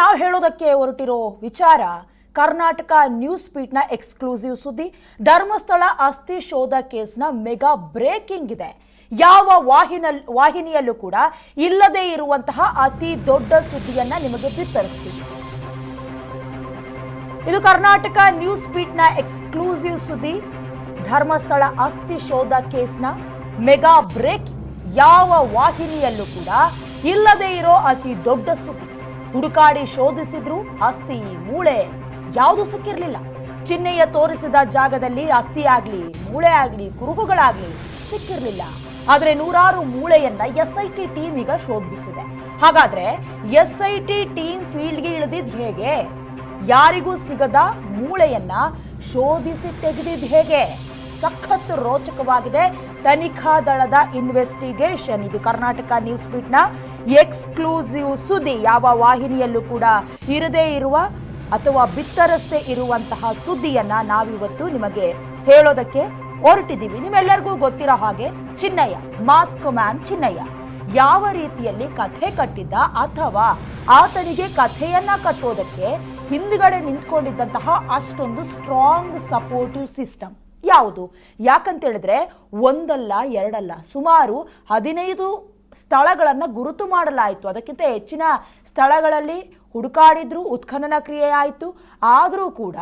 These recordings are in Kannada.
ನಾವು ಹೇಳೋದಕ್ಕೆ ಹೊರಟಿರೋ ವಿಚಾರ ಕರ್ನಾಟಕ ನ್ಯೂಸ್ ಪೀಟ್ನ ಎಕ್ಸ್ಕ್ಲೂಸಿವ್ ಸುದ್ದಿ. ಧರ್ಮಸ್ಥಳ ಅಸ್ಥಿ ಶೋಧ ಕೇಸ್ನ ಮೆಗಾ ಬ್ರೇಕಿಂಗ್ ಇದೆ. ಯಾವ ವಾಹಿನ ವಾಹಿನಿಯಲ್ಲೂ ಕೂಡ ಇಲ್ಲದೆ ಇರುವಂತಹ ಅತಿ ದೊಡ್ಡ ಸುದ್ದಿಯನ್ನ ನಿಮಗೆ ಬಿತ್ತರಿಸ್ತೀವಿ. ಇದು ಕರ್ನಾಟಕ ನ್ಯೂಸ್ ಪೀಟ್ನ ಎಕ್ಸ್ಕ್ಲೂಸಿವ್ ಸುದ್ದಿ. ಧರ್ಮಸ್ಥಳ ಅಸ್ಥಿ ಶೋಧ ಕೇಸ್ನ ಮೆಗಾ ಬ್ರೇಕ್ ಯಾವ ವಾಹಿನಿಯಲ್ಲೂ ಕೂಡ ಇಲ್ಲದೆ ಇರೋ ಅತಿ ದೊಡ್ಡ ಸುದ್ದಿ. ಹುಡುಕಾಡಿ ಶೋಧಿಸಿದ್ರು ಅಸ್ಥಿ ಮೂಳೆ ಯಾವುದು ಸಿಕ್ಕಿರಲಿಲ್ಲ. ಚಿಹ್ನೆಯ ತೋರಿಸಿದ ಜಾಗದಲ್ಲಿ ಅಸ್ಥಿ ಆಗ್ಲಿ ಮೂಳೆ ಆಗ್ಲಿ ಕುರುಹುಗಳಾಗ್ಲಿ ಸಿಕ್ಕಿರಲಿಲ್ಲ. ಆದ್ರೆ ನೂರಾರು ಮೂಳೆಯನ್ನ ಎಸ್ ಐ ಟಿ ಟೀಮ್ ಈಗ ಶೋಧಿಸಿದೆ. ಹಾಗಾದ್ರೆ ಎಸ್ ಐ ಟಿ ಟೀಮ್ ಫೀಲ್ಡ್ಗೆ ಇಳಿದಿದ್ ಹೇಗೆ? ಯಾರಿಗೂ ಸಿಗದ ಮೂಳೆಯನ್ನ ಶೋಧಿಸಿ ತೆಗೆದಿದ್ ಹೇಗೆ? ಸಖತ್ ರೋಚಕವಾಗಿದೆ. ತನಿಖಾ ದಳದ ಇನ್ವೆಸ್ಟಿಗೇಷನ್ ಇದು ಕರ್ನಾಟಕ ನ್ಯೂಸ್ನ ಎಕ್ಸ್ಕ್ಲೂಸಿವ್ ಸುದ್ದಿ. ಯಾವ ವಾಹಿನಿಯಲ್ಲೂ ಕೂಡ ಇರದೇ ಇರುವ ಅಥವಾ ಬಿತ್ತರಸ್ತೆ ಇರುವಂತಹ ಸುದ್ದಿಯನ್ನ ನಾವಿವತ್ತು ನಿಮಗೆ ಹೇಳೋದಕ್ಕೆ ಹೊರಟಿದ್ದೀವಿ. ನಿಮ್ಮೆಲ್ಲರಿಗೂ ಗೊತ್ತಿರೋ ಹಾಗೆ ಚಿನ್ನಯ್ಯ ಮಾಸ್ಕ್ ಮ್ಯಾನ್ ಚಿನ್ನಯ್ಯ. ಯಾವ ರೀತಿಯಲ್ಲಿ ಕಥೆ ಕಟ್ಟಿದ್ದ ಅಥವಾ ಆತನಿಗೆ ಕಥೆಯನ್ನ ಕಟ್ಟೋದಕ್ಕೆ ಹಿಂದ್ಗಡೆ ನಿಂತ್ಕೊಂಡಿದ್ದಂತಹ ಅಷ್ಟೊಂದು ಸ್ಟ್ರಾಂಗ್ ಸಪೋರ್ಟಿವ್ ಸಿಸ್ಟಮ್ ಯಾವುದು? ಯಾಕಂತ ಹೇಳಿದ್ರೆ ಒಂದಲ್ಲ, ಎರಡಲ್ಲ. ಸುಮಾರು ಹದಿನೈದು ಸ್ಥಳಗಳನ್ನು ಗುರುತು ಮಾಡಲಾಯಿತು. ಅದಕ್ಕಿಂತ ಹೆಚ್ಚಿನ ಸ್ಥಳಗಳಲ್ಲಿ ಹುಡುಕಾಡಿದ್ರು, ಉತ್ಖನನ ಕ್ರಿಯೆ ಆಯಿತು. ಆದರೂ ಕೂಡ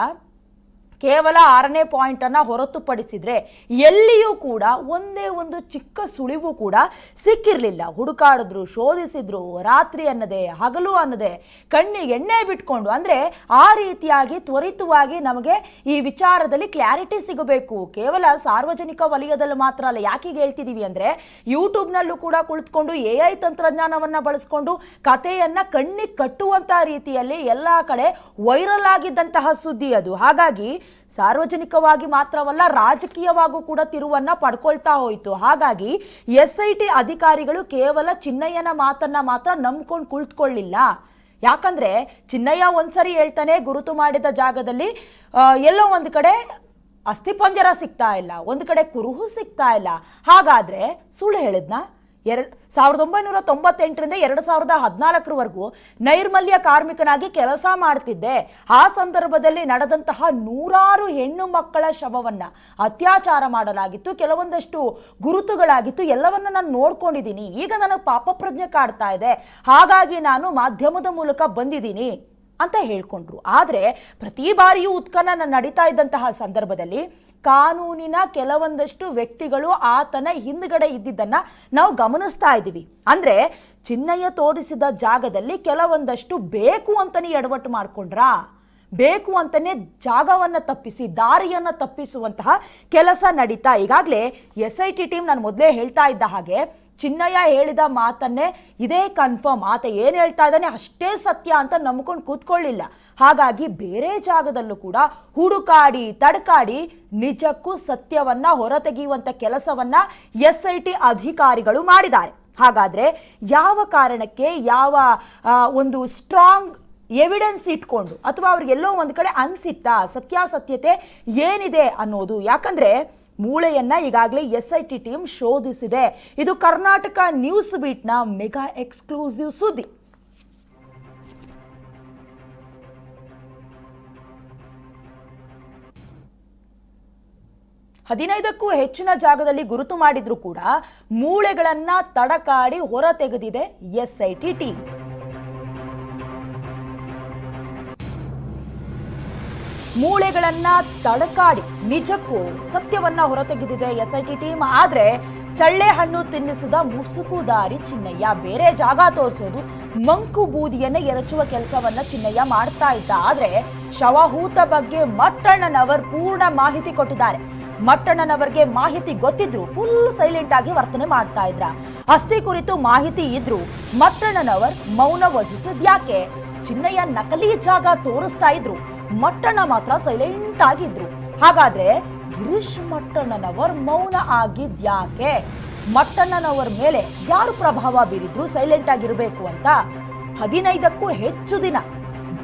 ಕೇವಲ ಆರನೇ ಪಾಯಿಂಟ್ ಹೊರತುಪಡಿಸಿದರೆ ಎಲ್ಲಿಯೂ ಕೂಡ ಒಂದೇ ಒಂದು ಚಿಕ್ಕ ಸುಳಿವು ಕೂಡ ಸಿಕ್ಕಿರಲಿಲ್ಲ. ಹುಡುಕಾಡಿದ್ರು, ಶೋಧಿಸಿದ್ರು, ರಾತ್ರಿ ಅನ್ನದೆ, ಹಗಲು ಅನ್ನದೆ, ಕಣ್ಣಿಗೆ ಎಣ್ಣೆ ಬಿಟ್ಕೊಂಡು, ಅಂದ್ರೆ ಆ ರೀತಿಯಾಗಿ, ತ್ವರಿತವಾಗಿ ನಮಗೆ ಈ ವಿಚಾರದಲ್ಲಿ ಕ್ಲಾರಿಟಿ ಸಿಗಬೇಕು. ಕೇವಲ ಸಾರ್ವಜನಿಕ ವಲಯದಲ್ಲಿ ಮಾತ್ರ ಅಲ್ಲ ಹೇಳ್ತಿದೀವಿ ಅಂದ್ರೆ ಯೂಟ್ಯೂಬ್ನಲ್ಲೂ ಕೂಡ ಕುಳಿತುಕೊಂಡು ಎ ಐ ತಂತ್ರಜ್ಞಾನವನ್ನ ಬಳಸ್ಕೊಂಡು ಕಥೆಯನ್ನ ಕಣ್ಣಿಗೆ ಕಟ್ಟುವಂಥ ರೀತಿಯಲ್ಲಿ ಎಲ್ಲಾ ಕಡೆ ವೈರಲ್ ಆಗಿದ್ದಂತಹ ಸುದ್ದಿ ಅದು. ಹಾಗಾಗಿ ಸಾರ್ವಜನಿಕವಾಗಿ ಮಾತ್ರವಲ್ಲ, ರಾಜಕೀಯವಾಗೂ ಕೂಡ ತಿರುವನ್ನ ಪಡ್ಕೊಳ್ತಾ ಹೋಯಿತು. ಹಾಗಾಗಿ ಎಸ್ ಐ ಟಿ ಅಧಿಕಾರಿಗಳು ಕೇವಲ ಚಿನ್ನಯ್ಯನ ಮಾತನ್ನ ಮಾತ್ರ ನಂಬ್ಕೊಂಡು ಕುಳಿತುಕೊಳ್ಳಿಲ್ಲ. ಯಾಕಂದ್ರೆ ಚಿನ್ನಯ್ಯ ಒಂದ್ಸರಿ ಹೇಳ್ತಾನೆ, ಗುರುತು ಮಾಡಿದ ಜಾಗದಲ್ಲಿ ಎಲ್ಲೋ ಒಂದು ಕಡೆ ಅಸ್ಥಿಪಂಜರ ಸಿಗ್ತಾ ಇಲ್ಲ, ಒಂದು ಕಡೆ ಕುರುಹು ಸಿಗ್ತಾ ಇಲ್ಲ. ಹಾಗಾದ್ರೆ ಸುಳ್ಳು ಹೇಳಿದ್ನಾ? ಎರಡ್ ಸಾವಿರದ ಒಂಬೈನೂರ ತೊಂಬತ್ತೆಂಟರಿಂದ ಎರಡು ಸಾವಿರದ ಹದಿನಾಲ್ಕರವರೆಗೂ ನೈರ್ಮಲ್ಯ ಕಾರ್ಮಿಕನಾಗಿ ಕೆಲಸ ಮಾಡ್ತಿದ್ದೆ. ಆ ಸಂದರ್ಭದಲ್ಲಿ ನಡೆದಂತಹ ನೂರಾರು ಹೆಣ್ಣು ಮಕ್ಕಳ ಶವವನ್ನು ಅತ್ಯಾಚಾರ ಮಾಡಲಾಗಿತ್ತು. ಕೆಲವೊಂದಷ್ಟು ಗುರುತುಗಳಾಗಿತ್ತು. ಎಲ್ಲವನ್ನ ನಾನು ನೋಡ್ಕೊಂಡಿದ್ದೀನಿ. ಈಗ ನನಗೆ ಪಾಪಪ್ರಜ್ಞೆ ಕಾಡ್ತಾ ಇದೆ. ಹಾಗಾಗಿ ನಾನು ಮಾಧ್ಯಮದ ಮೂಲಕ ಬಂದಿದ್ದೀನಿ ಅಂತ ಹೇಳ್ಕೊಂಡ್ರು. ಆದರೆ ಪ್ರತಿ ಬಾರಿಯೂ ಉತ್ಖನನ ನಡೀತಾ ಇದ್ದಂತಹ ಸಂದರ್ಭದಲ್ಲಿ ಕಾನೂನಿನ ಕೆಲವೊಂದಷ್ಟು ವ್ಯಕ್ತಿಗಳು ಆತನ ಹಿಂದ್ಗಡೆ ಇದ್ದಿದ್ದನ್ನ ನಾವು ಗಮನಿಸ್ತಾ ಇದ್ದೀವಿ. ಅಂದ್ರೆ ಚಿನ್ನಯ್ಯ ತೋರಿಸಿದ ಜಾಗದಲ್ಲಿ ಕೆಲವೊಂದಷ್ಟು ಬೇಕು ಅಂತಾನೆ ಎಡವಟ್ಟು ಮಾಡ್ಕೊಂಡ್ರಾ? ಬೇಕು ಅಂತಾನೆ ಜಾಗವನ್ನ ತಪ್ಪಿಸಿ, ದಾರಿಯನ್ನ ತಪ್ಪಿಸುವಂತಹ ಕೆಲಸ ನಡೀತಾ. ಈಗಾಗಲೇ ಎಸ್ ಐ ಟಿ ಟೀಮ್ ನಾನು ಮೊದಲೇ ಹೇಳ್ತಾ ಇದ್ದ ಹಾಗೆ ಚಿನ್ನಯ್ಯ ಹೇಳಿದ ಮಾತನ್ನೇ ಇದೇ ಕನ್ಫರ್ಮ್ ಆತ ಏನು ಹೇಳ್ತಾ ಇದ್ದಾನೆ ಅಷ್ಟೇ ಸತ್ಯ ಅಂತ ನಂಬ್ಕೊಂಡು ಕೂತ್ಕೊಳ್ಳಿಲ್ಲ. ಹಾಗಾಗಿ ಬೇರೆ ಜಾಗದಲ್ಲೂ ಕೂಡ ಹುಡುಕಾಡಿ, ತಡಕಾಡಿ ನಿಜಕ್ಕೂ ಸತ್ಯವನ್ನ ಹೊರತೆಗೆಯುವಂಥ ಕೆಲಸವನ್ನ ಎಸ್ ಐ ಟಿ ಅಧಿಕಾರಿಗಳು ಮಾಡಿದ್ದಾರೆ. ಹಾಗಾದರೆ ಯಾವ ಕಾರಣಕ್ಕೆ ಯಾವ ಒಂದು ಸ್ಟ್ರಾಂಗ್ ಎವಿಡೆನ್ಸ್ ಇಟ್ಕೊಂಡು ಅಥವಾ ಅವ್ರಿಗೆಲ್ಲೋ ಒಂದು ಕಡೆ ಅನಿಸಿತ್ತಾ ಸತ್ಯಾಸತ್ಯತೆ ಏನಿದೆ ಅನ್ನೋದು? ಯಾಕಂದ್ರೆ ಮೂಳೆಯನ್ನ ಈಗಾಗಲೇ ಎಸ್ ಐ ಟಿ ಟೀಮ್ ಶೋಧಿಸಿದೆ. ಇದು ಕರ್ನಾಟಕ ನ್ಯೂಸ್ ಬೀಟ್ನ ಮೆಗಾ ಎಕ್ಸ್ಕ್ಲೂಸಿವ್ ಸುದ್ದಿ. ಹದಿನೈದಕ್ಕೂ ಹೆಚ್ಚಿನ ಜಾಗದಲ್ಲಿ ಗುರುತು ಮಾಡಿದ್ರು ಕೂಡ ಮೂಳೆಗಳನ್ನ ತಡಕಾಡಿ ಹೊರ ತೆಗೆದಿದೆ ಎಸ್ ಐ ಟಿ ಟೀಮ್. ಮೂಳೆಗಳನ್ನ ತಡಕಾಡಿ ನಿಜಕ್ಕೂ ಸತ್ಯವನ್ನ ಹೊರತೆಗೆದಿದೆ ಎಸ್ ಐ ಟಿ ಟೀಮ್. ಆದ್ರೆ ಚಳ್ಳೆ ಹಣ್ಣು ತಿನ್ನಿಸಿದ ಮುಸುಕುದಾರಿ ಚಿನ್ನಯ್ಯ. ಬೇರೆ ಜಾಗ ತೋರಿಸೋದು ಮಂಕು ಬೂದಿಯನ್ನ ಎರಚುವ ಕೆಲಸವನ್ನ ಚಿನ್ನಯ್ಯ ಮಾಡ್ತಾ ಇದ್ದ. ಆದ್ರೆ ಶವಹೂತ ಬಗ್ಗೆ ಮಟ್ಟಣ್ಣನವರ್ ಪೂರ್ಣ ಮಾಹಿತಿ ಕೊಟ್ಟಿದ್ದಾರೆ. ಮಟ್ಟಣ್ಣನವರಿಗೆ ಮಾಹಿತಿ ಗೊತ್ತಿದ್ರು ಫುಲ್ ಸೈಲೆಂಟ್ ಆಗಿ ವರ್ತನೆ ಮಾಡ್ತಾ ಇದ್ರ. ಅಸ್ಥಿ ಕುರಿತು ಮಾಹಿತಿ ಇದ್ರು ಮಟ್ಟಣ್ಣನವರ್ ಮೌನ ವಹಿಸಿದ್ಯಾಕೆ? ಚಿನ್ನಯ್ಯ ನಕಲಿ ಜಾಗ ತೋರಿಸ್ತಾ ಇದ್ರು. ಮಟ್ಟಣ್ಣ ಮಾತ್ರ ಸೈಲೆಂಟ್ ಆಗಿದ್ರು. ಹಾಗಾದ್ರೆ ಗಿರೀಶ್ ಮಟ್ಟಣ್ಣನವರ್ ಮೌನ ಆಗಿದ್ಯಾಕೆ? ಮಟ್ಟಣ್ಣನವರ ಮೇಲೆ ಯಾರು ಪ್ರಭಾವ ಬೀರಿದ್ರು ಸೈಲೆಂಟ್ ಆಗಿರಬೇಕು ಅಂತ ಹದಿನೈದಕ್ಕೂ ಹೆಚ್ಚು ದಿನ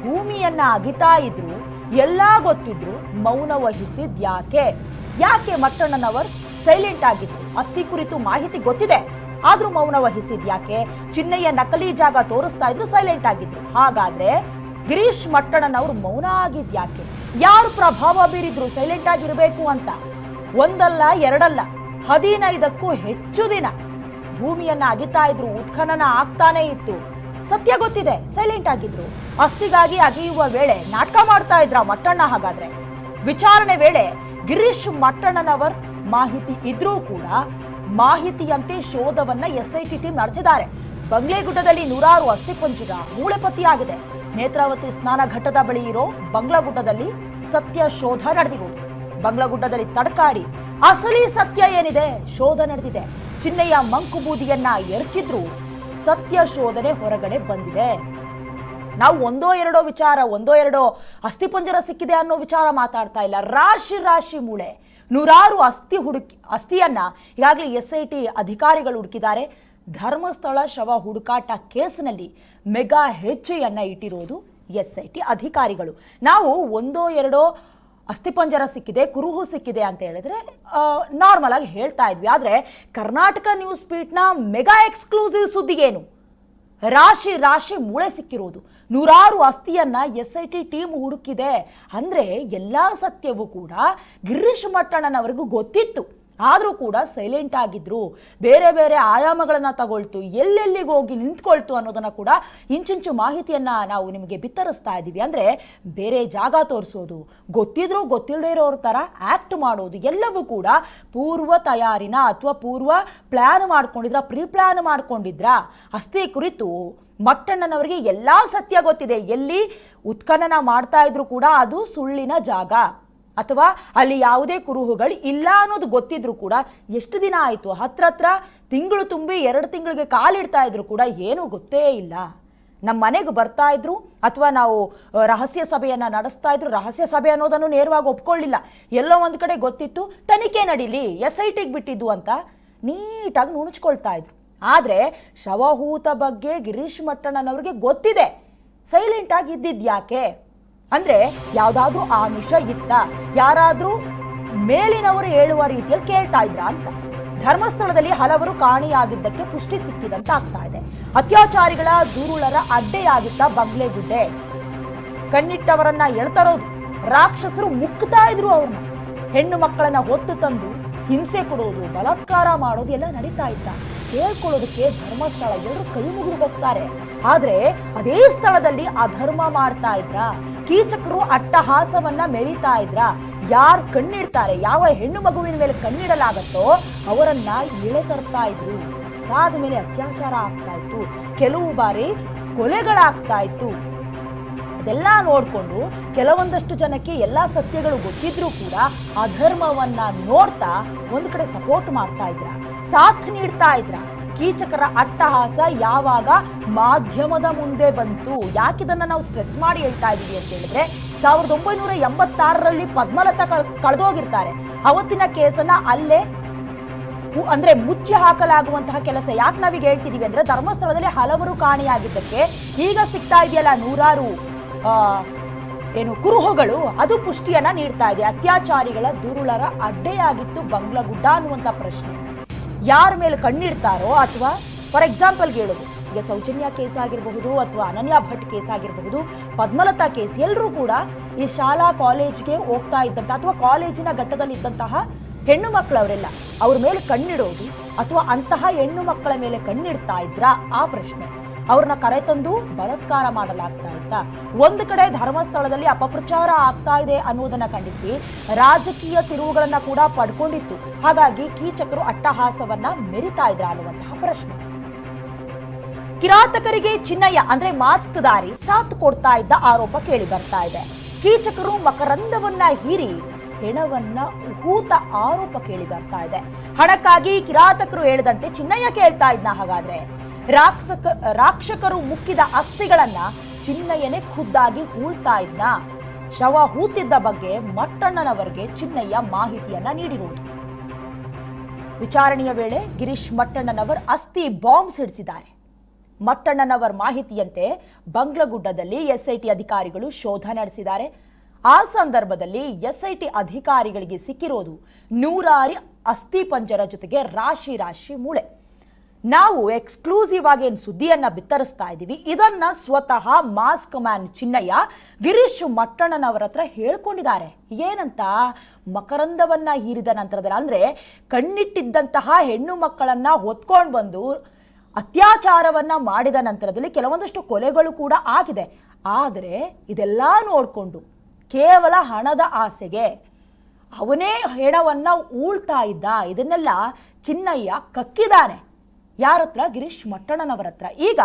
ಭೂಮಿಯನ್ನ ಅಗಿತಾ ಇದ್ರು, ಎಲ್ಲಾ ಗೊತ್ತಿದ್ರು ಮೌನ ವಹಿಸಿದ್ಯಾಕೆ? ಯಾಕೆ ಮಟ್ಟಣ್ಣನವರ್ ಸೈಲೆಂಟ್ ಆಗಿದ್ರು? ಅಸ್ಥಿ ಕುರಿತು ಮಾಹಿತಿ ಗೊತ್ತಿದೆ. ಆದ್ರೂ ಮೌನ ವಹಿಸಿದ್ಯಾಕೆ? ಚಿನ್ನಯ್ಯ ನಕಲಿ ಜಾಗ ತೋರಿಸ್ತಾ ಇದ್ರು ಸೈಲೆಂಟ್ ಆಗಿದ್ರು. ಹಾಗಾದ್ರೆ ಗಿರೀಶ್ ಮಟ್ಟಣ್ಣನವರು ಮೌನ ಆಗಿದ್ಯಾಕೆ? ಯಾರು ಪ್ರಭಾವ ಬೀರಿದ್ರು ಸೈಲೆಂಟ್ ಆಗಿರಬೇಕು ಅಂತ? ಒಂದಲ್ಲ, ಎರಡಲ್ಲ, ಹದಿನೈದಕ್ಕೂ ಹೆಚ್ಚು ದಿನ. ಭೂಮಿಯನ್ನ ಅಗಿತಾ ಇದ್ರು, ಉತ್ಖನನ ಆಗ್ತಾನೇ ಇತ್ತು. ಸತ್ಯ ಗೊತ್ತಿದೆ ಸೈಲೆಂಟ್ ಆಗಿದ್ರು. ಅಸ್ತಿಗಾಗಿ ಅಗಿಯುವ ವೇಳೆ ನಾಟಕ ಮಾಡ್ತಾ ಇದ್ರ ಮಟ್ಟಣ್ಣ ಹಾಗಾದ್ರೆ. ವಿಚಾರಣೆ ವೇಳೆ ಗಿರೀಶ್ ಮಟ್ಟಣ್ಣನವರ್ ಮಾಹಿತಿ ಇದ್ರೂ ಕೂಡ ಮಾಹಿತಿಯಂತೆ ಶೋಧವನ್ನ ಎಸ್ಐಟಿ ಟೀಮ್ ನಡೆಸಿದ್ದಾರೆ. ಬಂಗ್ಲೆಗುಡ್ಡದಲ್ಲಿ ನೂರಾರು ಅಸ್ಥಿಪಂಜರ ಮೂಳೆ ಪತ್ತೆಯಾಗಿದೆ ನೇತ್ರಾವತಿ ಸ್ನಾನ ಘಟ್ಟದ ಬಳಿ ಇರೋ ಬಂಗ್ಲಾಗುಡ್ಡದಲ್ಲಿ ಸತ್ಯ ಶೋಧ ನಡೆದಿರುವುದು. ಬಂಗ್ಲಾಗುಡ್ಡದಲ್ಲಿ ತಡಕಾಡಿ, ಅಸಲಿ ಸತ್ಯ ಏನಿದೆ? ಶೋಧ ನಡೆದಿದೆ. ಚಿನ್ನಯ್ಯ ಮಂಕುಬೂದಿಯನ್ನ ಎರಚಿದ್ರು, ಸತ್ಯ ಶೋಧನೆ ಹೊರಗಡೆ ಬಂದಿದೆ. ನಾವು ಒಂದೋ ಎರಡೋ ವಿಚಾರ, ಒಂದೋ ಎರಡೋ ಅಸ್ಥಿಪಂಜರ ಸಿಕ್ಕಿದೆ ಅನ್ನೋ ವಿಚಾರ ಮಾತಾಡ್ತಾ ಇಲ್ಲ. ರಾಶಿ ರಾಶಿ ಮೂಳೆ. ನೂರಾರು ಅಸ್ಥಿ ಹುಡುಕಿ, ಅಸ್ಥಿಯನ್ನ ಈಗಾಗಲೇ ಎಸ್ ಐ ಟಿ ಅಧಿಕಾರಿಗಳು ಹುಡುಕಿದ್ದಾರೆ. ಧರ್ಮಸ್ಥಳ ಶವ ಹುಡುಕಾಟ ಕೇಸ್ನಲ್ಲಿ ಮೆಗಾ ಹೆಜ್ಜೆಯನ್ನ ಇಟ್ಟಿರೋದು ಎಸ್ ಐ ಟಿ ಅಧಿಕಾರಿಗಳು. ನಾವು ಒಂದೋ ಎರಡೋ ಅಸ್ಥಿಪಂಜರ ಸಿಕ್ಕಿದೆ, ಕುರುಹು ಸಿಕ್ಕಿದೆ ಅಂತ ಹೇಳಿದ್ರೆ ನಾರ್ಮಲ್ ಆಗಿ ಹೇಳ್ತಾ ಇದ್ವಿ. ಆದರೆ ಕರ್ನಾಟಕ ನ್ಯೂಸ್ ಪೀಟ್ನ ಮೆಗಾ ಎಕ್ಸ್ಕ್ಲೂಸಿವ್ ಸುದ್ದಿ ಏನು? ರಾಶಿ ರಾಶಿ ಮೂಳೆ ಸಿಕ್ಕಿರೋದು. ನೂರಾರು ಅಸ್ಥಿಯನ್ನು ಎಸ್ ಐ ಟಿ ಟೀಮ್ ಹುಡುಕಿದೆ. ಅಂದ್ರೆ ಎಲ್ಲಾ ಸತ್ಯವೂ ಕೂಡ ಗಿರೀಶ್ ಮಟ್ಟಣ್ಣನವರೆಗೂ ಗೊತ್ತಿತ್ತು. ಆದರೂ ಕೂಡ ಸೈಲೆಂಟ್ ಆಗಿದ್ರು, ಬೇರೆ ಬೇರೆ ಆಯಾಮಗಳನ್ನು ತಗೊಳ್ತು, ಎಲ್ಲೆಲ್ಲಿಗೆ ಹೋಗಿ ನಿಂತ್ಕೊಳ್ತು ಅನ್ನೋದನ್ನು ಕೂಡ ಇಂಚುಂಚು ಮಾಹಿತಿಯನ್ನು ನಾವು ನಿಮಗೆ ಬಿತ್ತರಿಸ್ತಾ ಇದ್ದೀವಿ ಅಂದರೆ ಬೇರೆ ಜಾಗ ತೋರಿಸೋದು, ಗೊತ್ತಿದ್ರೂ ಗೊತ್ತಿಲ್ಲದೆ ಇರೋರ ಥರ ಆ್ಯಕ್ಟ್ ಮಾಡೋದು, ಎಲ್ಲವೂ ಕೂಡ ಪೂರ್ವ ತಯಾರಿನ ಅಥವಾ ಪೂರ್ವ ಪ್ಲ್ಯಾನ್ ಮಾಡ್ಕೊಂಡಿದ್ರ ಪ್ರೀ ಪ್ಲ್ಯಾನ್ ಮಾಡ್ಕೊಂಡಿದ್ರ. ಅಷ್ಟೇ ಕುರಿತು ಮಟ್ಟಣ್ಣನವರಿಗೆ ಎಲ್ಲ ಸತ್ಯ ಗೊತ್ತಿದೆ. ಎಲ್ಲಿ ಉತ್ಖನನ ಮಾಡ್ತಾ ಇದ್ರು ಕೂಡ ಅದು ಸುಳ್ಳಿನ ಜಾಗ. ಅಥವಾ ಅಲ್ಲಿ ಯಾವುದೇ ಕುರುಹುಗಳು ಇಲ್ಲ ಅನ್ನೋದು ಗೊತ್ತಿದ್ರು ಕೂಡ ಎಷ್ಟು ದಿನ ಆಯಿತು? ಹತ್ರ ಹತ್ರ ತಿಂಗಳು ತುಂಬಿ ಎರಡು ತಿಂಗಳಿಗೆ ಕಾಲಿಡ್ತಾ ಇದ್ರು ಕೂಡ ಏನೂ ಗೊತ್ತೇ ಇಲ್ಲ. ನಮ್ಮ ಮನೆಗೆ ಬರ್ತಾ ಇದ್ರು ಅಥವಾ ನಾವು ರಹಸ್ಯ ಸಭೆಯನ್ನು ನಡೆಸ್ತಾ ಇದ್ರು. ರಹಸ್ಯ ಸಭೆ ಅನ್ನೋದನ್ನು ನೇರವಾಗಿ ಒಪ್ಕೊಳ್ಳಿಲ್ಲ. ಎಲ್ಲೋ ಒಂದು ಕಡೆ ಗೊತ್ತಿತ್ತು, ತನಿಖೆ ನಡೀಲಿ ಎಸ್ ಐ ಟಿಗೆ ಬಿಟ್ಟಿದ್ದು ಅಂತ ನೀಟಾಗಿ ನುಣುಚ್ಕೊಳ್ತಾ ಇದ್ರು. ಆದರೆ ಶವಹೂತ ಬಗ್ಗೆ ಗಿರೀಶ್ ಮಟ್ಟಣ್ಣನವ್ರಿಗೆ ಗೊತ್ತಿದೆ. ಸೈಲೆಂಟಾಗಿ ಇದ್ದಿದ್ಯಾಕೆ ಅಂದ್ರೆ ಯಾವ್ದಾದ್ರೂ ಆಮಿಷ ಇತ್ತ. ಯಾರಾದ್ರೂ ಮೇಲಿನವರು ಹೇಳುವ ರೀತಿಯಲ್ಲಿ ಕೇಳ್ತಾ ಇದ್ರ ಅಂತ. ಧರ್ಮಸ್ಥಳದಲ್ಲಿ ಹಲವರು ಕಾಣಿಯಾಗಿದ್ದಕ್ಕೆ ಪುಷ್ಟಿ ಸಿಕ್ಕಿದಂತ ಆಗ್ತಾ ಇದೆ. ಅತ್ಯಾಚಾರಿಗಳ ದೂರುಳರ ಅಡ್ಡೆಯಾಗಿದ್ದ ಬಂಗ್ಲೆಗುಡ್ಡೆ. ಕಣ್ಣಿಟ್ಟವರನ್ನ ಎಳ್ತರೋದು ರಾಕ್ಷಸರು ಮುಕ್ತಾ ಇದ್ರು ಅವ್ರನ್ನ ಹೆಣ್ಣು ಮಕ್ಕಳನ್ನ ಹೊತ್ತು ತಂದು ಹಿಂಸೆ ಕೊಡೋದು, ಬಲಾತ್ಕಾರ ಮಾಡೋದು ಎಲ್ಲ ನಡೀತಾ ಇತ್ತ. ಕೇಳ್ಕೊಳ್ಳೋದಕ್ಕೆ ಧರ್ಮಸ್ಥಳ ಎಲ್ಲರೂ ಕೈ ಮುಗಿದು ಹೋಗ್ತಾರೆ. ಆದ್ರೆ ಅದೇ ಸ್ಥಳದಲ್ಲಿ ಅಧರ್ಮ ಮಾಡ್ತಾ ಇದ್ರ. ಕೀಚಕರು ಅಟ್ಟಹಾಸವನ್ನ ಮೆರಿತಾ ಇದ್ರ. ಯಾರು ಕಣ್ಣಿಡ್ತಾರೆ, ಯಾವ ಹೆಣ್ಣು ಮಗುವಿನ ಮೇಲೆ ಕಣ್ಣಿಡಲಾಗತ್ತೋ ಅವರನ್ನ ಎಳೆ ತರ್ತಾ ಇದ್ರು. ಅದಾದ ಮೇಲೆ ಅತ್ಯಾಚಾರ ಆಗ್ತಾ ಇತ್ತು. ಕೆಲವು ಬಾರಿ ಕೊಲೆಗಳಾಗ್ತಾ ಇತ್ತು. ಅದೆಲ್ಲ ನೋಡಿಕೊಂಡು ಕೆಲವೊಂದಷ್ಟು ಜನಕ್ಕೆ ಎಲ್ಲ ಸತ್ಯಗಳು ಗೊತ್ತಿದ್ರೂ ಕೂಡ ಅಧರ್ಮವನ್ನ ನೋಡ್ತಾ ಒಂದು ಕಡೆ ಸಪೋರ್ಟ್ ಮಾಡ್ತಾ ಇದ್ರ. ಸಾಥ್ ನೀಡ್ತಾ ಇದ್ರ. ಕೀಚಕರ ಅಟ್ಟಹಾಸ ಯಾವಾಗ ಮಾಧ್ಯಮದ ಮುಂದೆ ಬಂತು? ಯಾಕಿದನ್ನ ನಾವು ಸ್ಟ್ರೆಸ್ ಮಾಡಿ ಹೇಳ್ತಾ ಇದ್ದೀವಿ ಅಂತ ಹೇಳಿದ್ರೆ, ಸಾವಿರದ ಒಂಬೈನೂರ ಎಂಬತ್ತಾರರಲ್ಲಿ ಪದ್ಮಲತಾ ಕಳ್, ಕಳೆದೋಗಿರ್ತಾರೆ. ಅವತ್ತಿನ ಕೇಸನ್ನ ಅಲ್ಲೇ ಅಂದ್ರೆ ಮುಚ್ಚಿ ಹಾಕಲಾಗುವಂತಹ ಕೆಲಸ ಯಾಕೆ ನಾವೀಗ ಹೇಳ್ತಿದೀವಿ ಅಂದ್ರೆ ಧರ್ಮಸ್ಥಳದಲ್ಲಿ ಹಲವರು ಕಾಣೆಯಾಗಿದ್ದಕ್ಕೆ ಈಗ ಸಿಗ್ತಾ ಇದೆಯಲ್ಲ ನೂರಾರು ಏನು ಕುರುಹುಗಳು, ಅದು ಪುಷ್ಟಿಯನ್ನ ನೀಡ್ತಾ ಇದೆ. ಅತ್ಯಾಚಾರಿಗಳ ದುರುಳರ ಅಡ್ಡೆಯಾಗಿತ್ತು ಬಂಗ್ಲಗುಡ್ಡ ಅನ್ನುವಂಥ ಪ್ರಶ್ನೆ. ಯಾರ ಮೇಲೆ ಕಣ್ಣಿಡ್ತಾರೋ ಅಥವಾ ಫಾರ್ ಎಕ್ಸಾಂಪಲ್ಗೆ ಹೇಳೋದು, ಈಗ ಸೌಜನ್ಯ ಕೇಸ್ ಆಗಿರಬಹುದು ಅಥವಾ ಅನನ್ಯ ಭಟ್ ಕೇಸ್ ಆಗಿರಬಹುದು, ಪದ್ಮಲತಾ ಕೇಸ್ ಎಲ್ಲರೂ ಕೂಡ ಈ ಶಾಲಾ ಕಾಲೇಜ್ಗೆ ಹೋಗ್ತಾ ಇದ್ದಂಥ ಅಥವಾ ಕಾಲೇಜಿನ ಘಟ್ಟದಲ್ಲಿ ಇದ್ದಂತಹ ಹೆಣ್ಣು ಮಕ್ಕಳವರೆಲ್ಲ ಅವ್ರ ಮೇಲೆ ಕಣ್ಣಿಡೋದು ಅಥವಾ ಅಂತಹ ಹೆಣ್ಣು ಮಕ್ಕಳ ಮೇಲೆ ಕಣ್ಣಿಡ್ತಾ ಇದ್ರಾ? ಆ ಪ್ರಶ್ನೆ. ಅವ್ರನ್ನ ಕರೆತಂದು ಬಲತ್ಕಾರ ಮಾಡಲಾಗ್ತಾ ಇತ್ತ. ಒಂದು ಕಡೆ ಧರ್ಮಸ್ಥಳದಲ್ಲಿ ಅಪಪ್ರಚಾರ ಆಗ್ತಾ ಇದೆ ಅನ್ನೋದನ್ನ ಖಂಡಿಸಿ ರಾಜಕೀಯ ತಿರುವುಗಳನ್ನ ಕೂಡ ಪಡ್ಕೊಂಡಿತ್ತು. ಹಾಗಾಗಿ ಕೀಚಕರು ಅಟ್ಟಹಾಸವನ್ನ ಮೆರಿತಾ ಇದ್ರ ಅನ್ನುವಂತಹ ಪ್ರಶ್ನೆ. ಕಿರಾತಕರಿಗೆ ಚಿನ್ನಯ್ಯ ಅಂದ್ರೆ ಮಾಸ್ಕ್ ದಾರಿ ಸಾಥ್ ಕೊಡ್ತಾ ಇದ್ದ ಆರೋಪ ಕೇಳಿ ಬರ್ತಾ ಇದೆ. ಕೀಚಕರು ಮಕರಂದವನ್ನ ಹೀರಿ ಹೆಣವನ್ನ ಹೂತ ಆರೋಪ ಕೇಳಿ ಬರ್ತಾ ಇದೆ. ಹಣಕ್ಕಾಗಿ ಕಿರಾತಕರು ಹೇಳದಂತೆ ಚಿನ್ನಯ್ಯ ಕೇಳ್ತಾ ಇದ್ನ ಹಾಗಾದ್ರೆ. ರಾಕ್ಷಕ, ರಾಕ್ಷಕರು ಮುಕ್ಕಿದ ಅಸ್ಥಿಗಳನ್ನ ಚಿನ್ನಯ್ಯನೇ ಖುದ್ದಾಗಿ ಹೂಳ್ತಾ ಇದ್ದ ಶವ ಹೂತಿದ್ದ ಬಗ್ಗೆ ಮಟ್ಟಣ್ಣನವರಿಗೆ ಚಿನ್ನಯ್ಯ ಮಾಹಿತಿಯನ್ನ ನೀಡಿರುವುದು. ವಿಚಾರಣೆಯ ವೇಳೆ ಗಿರೀಶ್ ಮಟ್ಟಣ್ಣನವರ್ ಅಸ್ಥಿ ಬಾಂಬ್ ಸಿಡಿಸಿದ್ದಾರೆ. ಮಟ್ಟಣ್ಣನವರ್ ಮಾಹಿತಿಯಂತೆ ಬಂಗ್ಲಗುಡ್ಡದಲ್ಲಿ ಎಸ್ಐಟಿ ಅಧಿಕಾರಿಗಳು ಶೋಧ ನಡೆಸಿದ್ದಾರೆ. ಆ ಸಂದರ್ಭದಲ್ಲಿ ಎಸ್ಐಟಿ ಅಧಿಕಾರಿಗಳಿಗೆ ಸಿಕ್ಕಿರೋದು ನೂರಾರಿ ಅಸ್ಥಿ ಪಂಜರ ಜೊತೆಗೆ ರಾಶಿ ರಾಶಿ ಮೂಳೆ. ನಾವು ಎಕ್ಸ್ಕ್ಲೂಸಿವ್ ಆಗಿ ಏನು ಸುದ್ದಿಯನ್ನ ಬಿತ್ತರಿಸ್ತಾ ಇದ್ದೀವಿ ಇದನ್ನ ಸ್ವತಃ ಮಾಸ್ಕ್ ಮ್ಯಾನ್ ಚಿನ್ನಯ್ಯ ಗಿರೀಶ್ ಮಟ್ಟಣ್ಣನವರ ಹತ್ರ ಹೇಳ್ಕೊಂಡಿದ್ದಾರೆ. ಏನಂತ? ಮಕರಂದವನ್ನ ಹೀರಿದ ನಂತರದಲ್ಲಿ ಅಂದ್ರೆ ಕಣ್ಣಿಟ್ಟಿದ್ದಂತಹ ಹೆಣ್ಣು ಮಕ್ಕಳನ್ನ ಹೊತ್ಕೊಂಡು ಬಂದು ಅತ್ಯಾಚಾರವನ್ನ ಮಾಡಿದ ನಂತರದಲ್ಲಿ ಕೆಲವೊಂದಷ್ಟು ಕೊಲೆಗಳು ಕೂಡ ಆಗಿದೆ. ಆದರೆ ಇದೆಲ್ಲ ನೋಡಿಕೊಂಡು ಕೇವಲ ಹಣದ ಆಸೆಗೆ ಅವನೇ ಹೆಣವನ್ನ ಊಳ್ತಾ ಇದ್ದ, ಇದನ್ನೆಲ್ಲ ಚಿನ್ನಯ್ಯ ಕಕ್ಕಿದ್ದಾನೆ ಯಾರ ಹತ್ರ? ಗಿರೀಶ್ ಮಟ್ಟಣ್ಣನವರ ಹತ್ರ. ಈಗ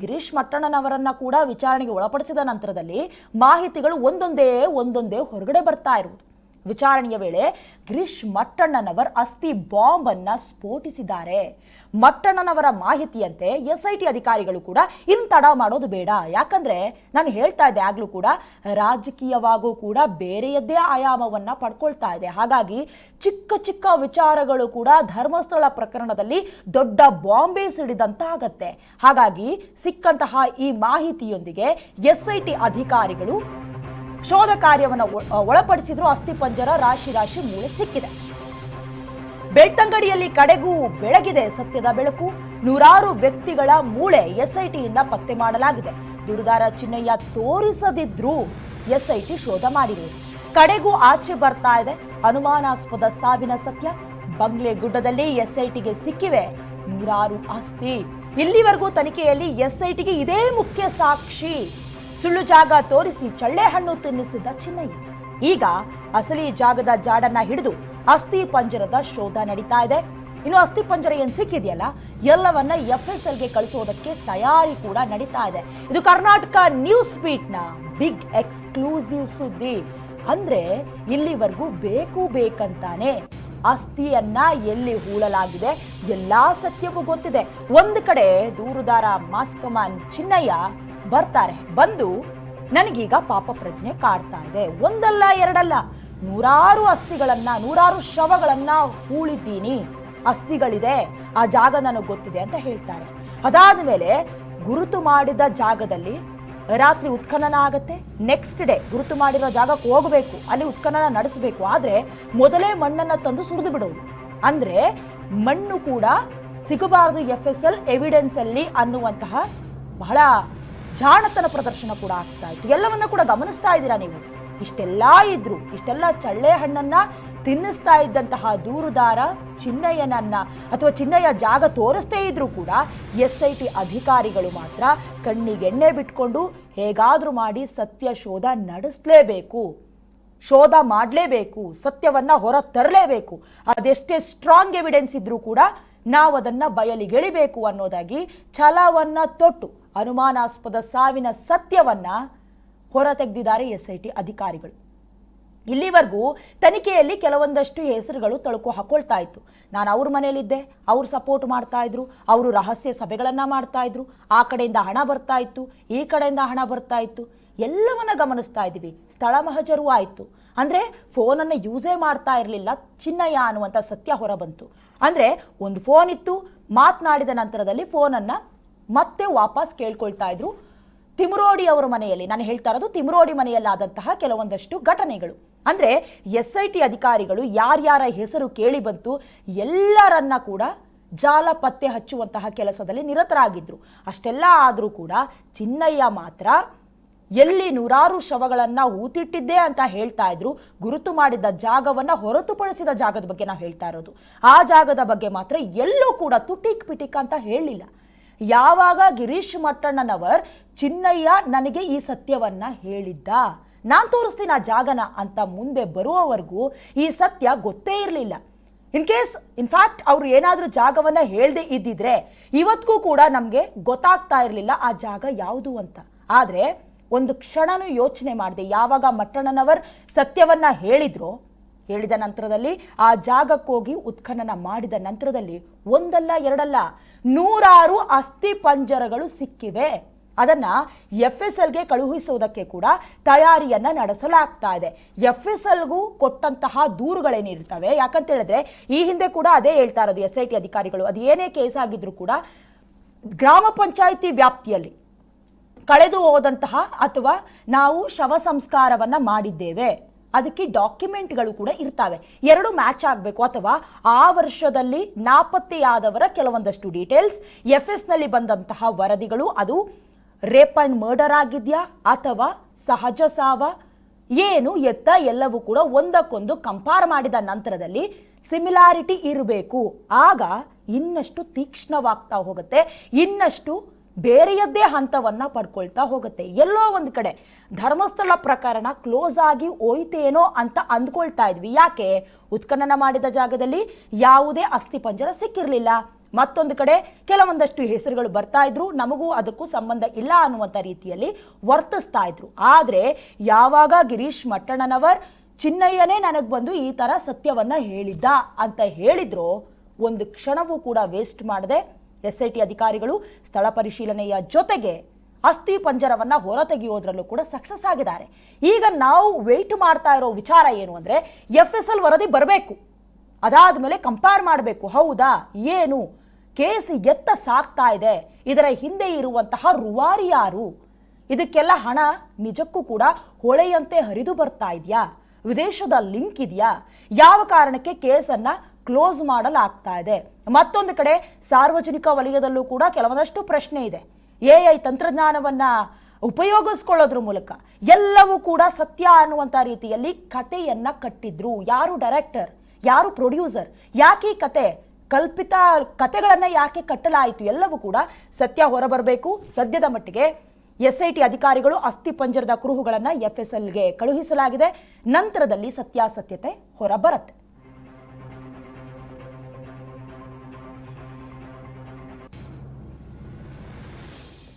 ಗಿರೀಶ್ ಮಟ್ಟಣ್ಣನವರನ್ನ ಕೂಡ ವಿಚಾರಣೆಗೆ ಒಳಪಡಿಸಿದ ನಂತರದಲ್ಲಿ ಮಾಹಿತಿಗಳು ಒಂದೊಂದೇ ಒಂದೊಂದೇ ಹೊರಗಡೆ ಬರ್ತಾ ಇರುವುದು. ವಿಚಾರಣೆಯ ವೇಳೆ ಗಿರೀಶ್ ಮಟ್ಟಣ್ಣನವರ್ ಅಸ್ಥಿ ಬಾಂಬ್ ಅನ್ನ ಸ್ಫೋಟಿಸಿದ್ದಾರೆ. ಮಟ್ಟಣ್ಣನವರ ಮಾಹಿತಿಯಂತೆ ಎಸ್ ಐ ಟಿ ಅಧಿಕಾರಿಗಳು ಕೂಡ ಇನ್ ತಡ ಮಾಡೋದು ಬೇಡ. ಯಾಕಂದ್ರೆ ನಾನು ಹೇಳ್ತಾ ಇದ್ದೆ ಆಗ್ಲೂ ಕೂಡ ರಾಜಕೀಯವಾಗೂ ಕೂಡ ಬೇರೆಯದ್ದೇ ಆಯಾಮವನ್ನ ಪಡ್ಕೊಳ್ತಾ ಇದೆ. ಹಾಗಾಗಿ ಚಿಕ್ಕ ಚಿಕ್ಕ ವಿಚಾರಗಳು ಕೂಡ ಧರ್ಮಸ್ಥಳ ಪ್ರಕರಣದಲ್ಲಿ ದೊಡ್ಡ ಬಾಂಬೆ ಸಿಡಿದಂತಾಗತ್ತೆ. ಹಾಗಾಗಿ ಸಿಕ್ಕಂತಹ ಈ ಮಾಹಿತಿಯೊಂದಿಗೆ ಎಸ್ ಐ ಟಿ ಅಧಿಕಾರಿಗಳು ಶೋಧ ಕಾರ್ಯವನ್ನು ಒಳಪಡಿಸಿದ್ರು. ಅಸ್ಥಿಪಂಜರ ರಾಶಿ ರಾಶಿ ಮೂಳೆ ಸಿಕ್ಕಿದೆ. ಬೆಳ್ತಂಗಡಿಯಲ್ಲಿ ಕಡೆಗೂ ಬೆಳಗಿದೆ ಸತ್ಯದ ಬೆಳಕು. ನೂರಾರು ವ್ಯಕ್ತಿಗಳ ಮೂಳೆ ಎಸ್ಐಟಿಯಿಂದ ಪತ್ತೆ ಮಾಡಲಾಗಿದೆ. ದುರ್ದಾರ ಚಿನ್ನಯ್ಯ ತೋರಿಸದಿದ್ರೂ ಎಸ್ಐಟಿ ಶೋಧ ಮಾಡಿರುವುದು ಕಡೆಗೂ ಆಚೆ ಬರ್ತಾ ಇದೆ. ಅನುಮಾನಾಸ್ಪದ ಸಾವಿನ ಸತ್ಯ. ಬಂಗ್ಲೆ ಗುಡ್ಡದಲ್ಲಿ ಎಸ್ಐಟಿಗೆ ಸಿಕ್ಕಿವೆ ನೂರಾರು ಆಸ್ತಿ. ಇಲ್ಲಿವರೆಗೂ ತನಿಖೆಯಲ್ಲಿ ಎಸ್ಐಟಿಗೆ ಇದೇ ಮುಖ್ಯ ಸಾಕ್ಷಿ. ಸುಳ್ಳು ಜಾಗ ತೋರಿಸಿ ಚಳ್ಳೆ ಹಣ್ಣು ತಿನ್ನಿಸಿದ್ದ ಚಿನ್ನಯ್ಯ. ಈಗ ಅಸಲಿ ಜಾಗದ ಜಾಡನ್ನ ಹಿಡಿದು ಅಸ್ಥಿ ಪಂಜರದ ಶೋಧ ನಡೀತಾ ಇದೆ. ಇನ್ನು ಅಸ್ಥಿ ಪಂಜರ ಏನ್ ಸಿಕ್ಕಿದೆಯಲ್ಲ, ಎಲ್ಲವನ್ನ ಎಫ್ ಎಸ್ ಎಲ್ಗೆ ಕಳಿಸೋದಕ್ಕೆ ತಯಾರಿ ಕೂಡ ನಡೀತಾ ಇದೆ. ಇದು ಕರ್ನಾಟಕ ನ್ಯೂಸ್ ಬೀಟ್ನ ಬಿಗ್ ಎಕ್ಸ್ಕ್ಲೂಸಿವ್ ಸುದ್ದಿ. ಅಂದ್ರೆ ಇಲ್ಲಿವರೆಗೂ ಬೇಕು ಬೇಕಂತಾನೆ. ಅಸ್ಥಿಯನ್ನ ಎಲ್ಲಿ ಹೂಳಲಾಗಿದೆ, ಎಲ್ಲಾ ಸತ್ಯವೂ ಗೊತ್ತಿದೆ. ಒಂದು ಕಡೆ ದೂರುದಾರ ಮಾಸ್ಕಮಾನ್ ಚಿನ್ನಯ್ಯ ಬರ್ತಾರೆ. ಬಂದು, ನನಗೀಗ ಪಾಪ ಪ್ರಜ್ಞೆ ಕಾಡ್ತಾ ಇದೆ. ಒಂದಲ್ಲ, ಎರಡಲ್ಲ. ನೂರಾರು ಅಸ್ಥಿಗಳನ್ನು, ನೂರಾರು ಶವಗಳನ್ನ ಹೂಳಿದ್ದೀನಿ. ಅಸ್ಥಿಗಳಿದೆ. ಆ ಜಾಗ ನನಗೆ ಗೊತ್ತಿದೆ ಅಂತ ಹೇಳ್ತಾರೆ. ಅದಾದ ಮೇಲೆ ಗುರುತು ಮಾಡಿದ ಜಾಗದಲ್ಲಿ ರಾತ್ರಿ ಉತ್ಖನನ ಆಗುತ್ತೆ. ನೆಕ್ಸ್ಟ್ ಡೇ ಗುರುತು ಮಾಡಿರೋ ಜಾಗಕ್ಕೆ ಹೋಗಬೇಕು. ಅಲ್ಲಿ ಉತ್ಖನನ ನಡೆಸಬೇಕು. ಆದ್ರೆ ಮೊದಲೇ ಮಣ್ಣನ್ನ ತಂದು ಸುರಿದು ಬಿಡೋದು. ಅಂದ್ರೆ ಮಣ್ಣು ಕೂಡ ಸಿಗಬಾರದು ಎಫ್ ಎಸ್ ಎಲ್ ಎವಿಡೆನ್ಸ್ ಅಲ್ಲಿ ಅನ್ನುವಂತಹ ಬಹಳ ಜಾಣತನ ಪ್ರದರ್ಶನ ಕೂಡ ಆಗ್ತಾ ಇತ್ತು. ಎಲ್ಲವನ್ನ ಕೂಡ ಗಮನಿಸ್ತಾ ಇದ್ದೀರಾ ನೀವು? ಇಷ್ಟೆಲ್ಲ ಇದ್ರು, ಇಷ್ಟೆಲ್ಲ ಚಳ್ಳೆ ಹಣ್ಣನ್ನ ತಿನ್ನಿಸ್ತಾ ಇದ್ದಂತಹ ದೂರುದಾರ ಚಿನ್ನಯ್ಯನನ್ನ ಅಥವಾ ಚಿನ್ನಯ್ಯ ಜಾಗ ತೋರಿಸ್ತೇ ಇದ್ರು ಕೂಡ ಎಸ್ ಐ ಟಿ ಅಧಿಕಾರಿಗಳು ಮಾತ್ರ ಕಣ್ಣಿಗೆಣ್ಣೆ ಬಿಟ್ಕೊಂಡು ಹೇಗಾದರೂ ಮಾಡಿ ಸತ್ಯ ಶೋಧ ನಡೆಸಲೇಬೇಕು. ಶೋಧ ಮಾಡಲೇಬೇಕು, ಸತ್ಯವನ್ನ ಹೊರ ತರಲೇಬೇಕು ಅದೆಷ್ಟೇ ಸ್ಟ್ರಾಂಗ್ ಎವಿಡೆನ್ಸ್ ಇದ್ರೂ ಕೂಡ ನಾವು ಅದನ್ನ ಬಯಲಿಗೆಳಿಬೇಕು ಅನ್ನೋದಾಗಿ ಛಲವನ್ನು ತೊಟ್ಟು, ಅನುಮಾನಾಸ್ಪದ ಸಾವಿನ ಸತ್ಯವನ್ನ ಹೊರ ತೆಗೆದಿದ್ದಾರೆ ಎಸ್ ಅಧಿಕಾರಿಗಳು. ಇಲ್ಲಿವರೆಗೂ ತನಿಖೆಯಲ್ಲಿ ಕೆಲವೊಂದಷ್ಟು ಹೆಸರುಗಳು ತಳುಕು ಹಾಕೊಳ್ತಾ ಇತ್ತು. ನಾನು ಅವ್ರ ಮನೇಲಿದ್ದೆ ಅವ್ರು ಸಪೋರ್ಟ್ ಮಾಡ್ತಾ ಇದ್ರು, ಅವರು ರಹಸ್ಯ ಸಭೆಗಳನ್ನು ಮಾಡ್ತಾ ಇದ್ರು, ಆ ಕಡೆಯಿಂದ ಹಣ ಬರ್ತಾ ಇತ್ತು, ಈ ಕಡೆಯಿಂದ ಹಣ ಬರ್ತಾ ಇತ್ತು. ಎಲ್ಲವನ್ನ ಗಮನಿಸ್ತಾ ಇದ್ದೀವಿ. ಸ್ಥಳ ಮಹಜರು ಆಯಿತು. ಅಂದರೆ ಫೋನನ್ನು ಯೂಸೇ ಮಾಡ್ತಾ ಇರಲಿಲ್ಲ, ಚಿನ್ನಯ್ಯ ಅನ್ನುವಂಥ ಸತ್ಯ ಹೊರ ಬಂತು. ಅಂದ್ರೆ ಒಂದು ಫೋನ್ ಇತ್ತು, ಮಾತನಾಡಿದ ನಂತರದಲ್ಲಿ ಫೋನನ್ನು ಮತ್ತೆ ವಾಪಸ್ ಕೇಳ್ಕೊಳ್ತಾ ಇದ್ರು. ತಿಮರೋಡಿ ಅವರ ಮನೆಯಲ್ಲಿ, ನಾನು ಹೇಳ್ತಾ ಇರೋದು ತಿಮರೋಡಿ ಮನೆಯಲ್ಲಾದಂತಹ ಕೆಲವೊಂದಷ್ಟು ಘಟನೆಗಳು. ಅಂದ್ರೆ ಎಸ್ ಐ ಟಿ ಅಧಿಕಾರಿಗಳು ಯಾರ್ಯಾರ ಹೆಸರು ಕೇಳಿ ಬಂತು, ಎಲ್ಲರನ್ನ ಕೂಡ ಜಾಲ ಪತ್ತೆ ಹಚ್ಚುವಂತಹ ಕೆಲಸದಲ್ಲಿ ನಿರತರಾಗಿದ್ರು. ಅಷ್ಟೆಲ್ಲ ಆದರೂ ಕೂಡ ಚಿನ್ನಯ್ಯ ಮಾತ್ರ ಎಲ್ಲಿ ನೂರಾರು ಶವಗಳನ್ನು ಊತಿಟ್ಟಿದ್ದೆ ಅಂತ ಹೇಳ್ತಾ ಇದ್ರು, ಗುರುತು ಮಾಡಿದ ಜಾಗವನ್ನ ಹೊರತುಪಡಿಸಿದ ಜಾಗದ ಬಗ್ಗೆ ನಾವು ಹೇಳ್ತಾ ಇರೋದು. ಆ ಜಾಗದ ಬಗ್ಗೆ ಮಾತ್ರ ಎಲ್ಲೂ ಕೂಡ ತುಟಿಕ್ ಪಿಟಿಕ್ ಅಂತ ಹೇಳಲಿಲ್ಲ ಯಾವಾಗ ಗಿರೀಶ್ ಮಟ್ಟಣ್ಣನವರ್, ಚಿನ್ನಯ್ಯ, ನನಗೆ ಈ ಸತ್ಯವನ್ನ ಹೇಳಿದ್ದ. ನಾನು ತೋರಿಸ್ತೀನಿ ಆ ಜಾಗನ ಅಂತ ಮುಂದೆ ಬರುವವರೆಗೂ ಈ ಸತ್ಯ ಗೊತ್ತೇ ಇರಲಿಲ್ಲ. ಇನ್ ಕೇಸ್ ಇನ್ಫ್ಯಾಕ್ಟ್ ಅವ್ರು ಏನಾದರೂ ಜಾಗವನ್ನ ಹೇಳದೆ ಇದ್ದಿದ್ರೆ ಇವತ್ತಿಗೂ ಕೂಡ ನಮಗೆ ಗೊತ್ತಾಗ್ತಾ ಇರಲಿಲ್ಲ ಆ ಜಾಗ ಯಾವುದು ಅಂತ. ಆದ್ರೆ, ಒಂದು ಕ್ಷಣನೂ ಯೋಚನೆ ಮಾಡಿದೆ ಯಾವಾಗ ಮಟ್ಟಣ್ಣನವರ್ ಸತ್ಯವನ್ನ ಹೇಳಿದ್ರೋ ಹೇಳಿದ ನಂತರದಲ್ಲಿ ಆ ಜಾಗಕ್ಕೋಗಿ ಉತ್ಖನನ ಮಾಡಿದ ನಂತರದಲ್ಲಿ ಒಂದಲ್ಲ ಎರಡಲ್ಲ ನೂರಾರು ಅಸ್ಥಿ ಪಂಜರಗಳು ಸಿಕ್ಕಿವೆ. ಅದನ್ನ ಎಫ್ ಎಸ್ ಎಲ್ಗೆ ಕಳುಹಿಸುವುದಕ್ಕೆ ಕೂಡ ತಯಾರಿಯನ್ನ ನಡೆಸಲಾಗ್ತಾ ಇದೆ. ಎಫ್ ಎಸ್ ಎಲ್ಗೂ ಕೊಟ್ಟಂತಹ ದೂರುಗಳೇನಿರ್ತವೆ ಯಾಕಂತ ಹೇಳಿದ್ರೆ ಈ ಹಿಂದೆ ಕೂಡ ಅದೇ ಹೇಳ್ತಾ ಇರೋದು ಎಸ್ ಐ ಟಿ ಅಧಿಕಾರಿಗಳು. ಅದು ಏನೇ ಕೇಸ್ ಆಗಿದ್ರು ಕೂಡ ಗ್ರಾಮ ಪಂಚಾಯಿತಿ ವ್ಯಾಪ್ತಿಯಲ್ಲಿ ಕಳೆದು ಹೋದಂತಹ ಅಥವಾ ನಾವು ಶವ ಸಂಸ್ಕಾರವನ್ನ ಮಾಡಿದ್ದೇವೆ. ಅದಕ್ಕೆ ಡಾಕ್ಯುಮೆಂಟ್ಗಳು ಕೂಡ ಇರ್ತವೆ. ಎರಡು ಮ್ಯಾಚ್ ಆಗಬೇಕು ಅಥವಾ ಆ ವರ್ಷದಲ್ಲಿ ನಾಪತ್ತೆಯಾದವರ ಕೆಲವೊಂದಷ್ಟು ಡೀಟೇಲ್ಸ್ ಎಫ್ ಎಸ್ನಲ್ಲಿ ಬಂದಂತಹ ವರದಿಗಳು, ಅದು ರೇಪ್ ಆ್ಯಂಡ್ ಮರ್ಡರ್ ಆಗಿದೆಯಾ ಅಥವಾ ಸಹಜ ಸಾವ? ಏನು ಎತ್ತ ಎಲ್ಲವೂ ಕೂಡ ಒಂದಕ್ಕೊಂದು ಕಂಪೇರ್ ಮಾಡಿದ ನಂತರದಲ್ಲಿ ಸಿಮಿಲಾರಿಟಿ ಇರಬೇಕು. ಆಗ ಇನ್ನಷ್ಟು ತೀಕ್ಷ್ಣವಾಗ್ತಾ ಹೋಗುತ್ತೆ. ಇನ್ನಷ್ಟು ಬೇರೆಯದ್ದೇ ಹಂತವನ್ನ ಪಡ್ಕೊಳ್ತಾ ಹೋಗುತ್ತೆ. ಎಲ್ಲೋ ಒಂದು ಕಡೆ ಧರ್ಮಸ್ಥಳ ಪ್ರಕರಣ ಕ್ಲೋಸ್ ಆಗಿ ಹೋಯ್ತೇನೋ ಅಂತ ಅಂದ್ಕೊಳ್ತಾ ಇದ್ವಿ. ಯಾಕೆ? ಉತ್ಖನನ ಮಾಡಿದ ಜಾಗದಲ್ಲಿ ಯಾವುದೇ ಅಸ್ಥಿಪಂಜರ ಸಿಕ್ಕಿರಲಿಲ್ಲ. ಮತ್ತೊಂದು ಕಡೆ ಕೆಲವೊಂದಷ್ಟು ಹೆಸರುಗಳು ಬರ್ತಾ ಇದ್ರು. ನಮಗೂ ಅದಕ್ಕೂ ಸಂಬಂಧ ಇಲ್ಲ ಅನ್ನುವಂಥ ರೀತಿಯಲ್ಲಿ ವರ್ತಿಸ್ತಾ ಇದ್ರು. ಆದ್ರೆ ಯಾವಾಗ ಗಿರೀಶ್ ಮಟ್ಟಣ್ಣನವರ್, ಚಿನ್ನಯ್ಯನೇ ನನಗೆ ಬಂದು ಈ ತರ ಸತ್ಯವನ್ನ ಹೇಳಿದ್ದ ಅಂತ ಹೇಳಿದ್ರು, ಒಂದು ಕ್ಷಣವೂ ಕೂಡ ವೇಸ್ಟ್ ಮಾಡದೆ. ಎಸ್ ಐ ಟಿ ಅಧಿಕಾರಿಗಳು ಸ್ಥಳ ಪರಿಶೀಲನೆಯ ಜೊತೆಗೆ ಅಸ್ಥಿ ಪಂಜರವನ್ನ ಹೊರತೆಗೆಯೋದ್ರಲ್ಲೂ ಕೂಡ ಸಕ್ಸಸ್ ಆಗಿದ್ದಾರೆ. ಈಗ ನಾವು ವೆಯ್ಟ್ ಮಾಡ್ತಾ ಇರೋ ವಿಚಾರ ಏನು ಅಂದ್ರೆ ಎಫ್ ಎಸ್ ಎಲ್ ವರದಿ ಬರಬೇಕು. ಅದಾದ ಮೇಲೆ ಕಂಪೇರ್ ಮಾಡಬೇಕು. ಹೌದಾ? ಏನು? ಕೇಸ್ ಎತ್ತ ಸಾಕ್ತಾ ಇದೆ. ಇದರ ಹಿಂದೆ ಇರುವಂತಹ ರುವಾರಿ ಯಾರು? ಇದಕ್ಕೆಲ್ಲ ಹಣ ನಿಜಕ್ಕೂ ಕೂಡ ಹೊಳೆಯಂತೆ ಹರಿದು ಬರ್ತಾ ಇದೆಯಾ? ವಿದೇಶದ ಲಿಂಕ್ ಇದೆಯಾ? ಯಾವ ಕಾರಣಕ್ಕೆ ಕೇಸನ್ನ ಕ್ಲೋಸ್ ಮಾಡಲಾಗ್ತಾ ಇದೆ. ಮತ್ತೊಂದು ಕಡೆ ಸಾರ್ವಜನಿಕ ವಲಯದಲ್ಲೂ ಕೂಡ ಕೆಲವೊಂದಷ್ಟು ಪ್ರಶ್ನೆ ಇದೆ. ಎ ಐ ತಂತ್ರಜ್ಞಾನವನ್ನ ಉಪಯೋಗಿಸ್ಕೊಳ್ಳೋದ್ರ ಮೂಲಕ ಎಲ್ಲವೂ ಕೂಡ ಸತ್ಯ ಅನ್ನುವಂಥ ರೀತಿಯಲ್ಲಿ ಕಥೆಯನ್ನ ಕಟ್ಟಿದ್ರು. ಯಾರು ಡೈರೆಕ್ಟರ್, ಯಾರು ಪ್ರೊಡ್ಯೂಸರ್, ಯಾಕೆ ಕತೆ ಕಲ್ಪಿತ ಕತೆಗಳನ್ನು ಯಾಕೆ ಕಟ್ಟಲಾಯಿತು? ಎಲ್ಲವೂ ಕೂಡ ಸತ್ಯ ಹೊರಬರಬೇಕು. ಸದ್ಯದ ಮಟ್ಟಿಗೆ ಎಸ್ ಐ ಟಿ ಅಧಿಕಾರಿಗಳು ಅಸ್ಥಿ ಪಂಜರದ ಕುರುಹುಗಳನ್ನ ಎಫ್ ಎಸ್ ಎಲ್ಗೆ ಕಳುಹಿಸಲಾಗಿದೆ. ನಂತರದಲ್ಲಿ ಸತ್ಯಾಸತ್ಯತೆ ಹೊರಬರುತ್ತೆ.